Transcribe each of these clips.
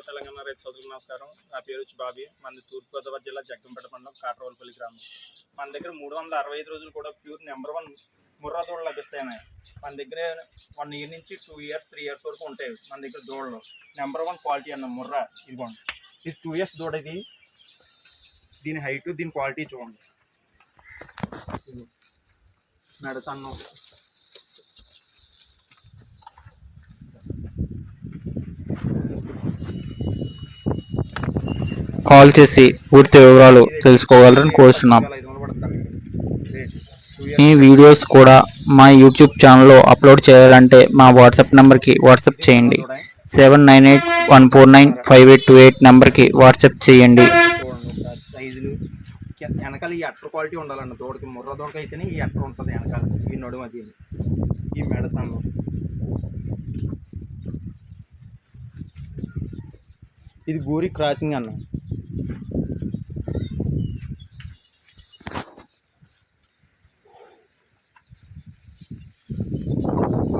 తెలంగాణ రైతు సోదరులకు నమస్కారం. నా పేరు వచ్చి బాబీ. మంది తూర్పుగోదావరి జిల్లా జగ్గంపేట మండలం కాట్రవల్పల్లి గ్రామం. మన దగ్గర మూడు వందల అరవై ఐదు రోజులు కూడా ప్యూర్ నెంబర్ వన్ ముర్రా దూడలు లభిస్తాయి మన దగ్గర వన్ ఇయర్ నుంచి టూ ఇయర్స్ త్రీ ఇయర్స్ వరకు ఉంటాయి మన దగ్గర దూడలు. నెంబర్ వన్ క్వాలిటీ అన్న ముర్రా ఇదిగోండి. ఇది టూ ఇయర్స్ దూడ ఇది. దీని హైట్ దీని క్వాలిటీ చూడండి. ఇది. కాల్ చేసి పూర్తి వివరాలు తెలుసుకోగలరని కోరుతున్నాం ఈ వీడియోస్ కూడా మా యూట్యూబ్ ఛానల్లో అప్లోడ్ చేయాలంటే మా వాట్సాప్ నెంబర్కి వాట్సాప్ చేయండి. Seven nine eight one four nine five eight two eight నెంబర్కి వాట్సాప్ చేయండి. సైజులు వెనకాల ఈ అట్టర్ క్వాలిటీ ఉండాలండి. దూడకి ముర్ర దోడక అయితేనే ఈ అట్టర్ ఉంటుంది వెనకాల ఈ నడుమ ఈ మెడసన్ను ఇది గూరి క్రాసింగ్ అన్న.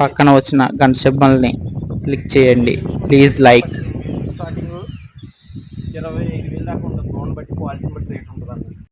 పక్కన వచ్చిన గంట సింబల్ని క్లిక్ చేయండి. ప్లీజ్ లైక్ స్టార్టింగ్ ఇరవై ఐదు వేలు దాకా ఉంటుంది బట్టి క్వాలిటీని బట్టి రేట్ ఉంటుంది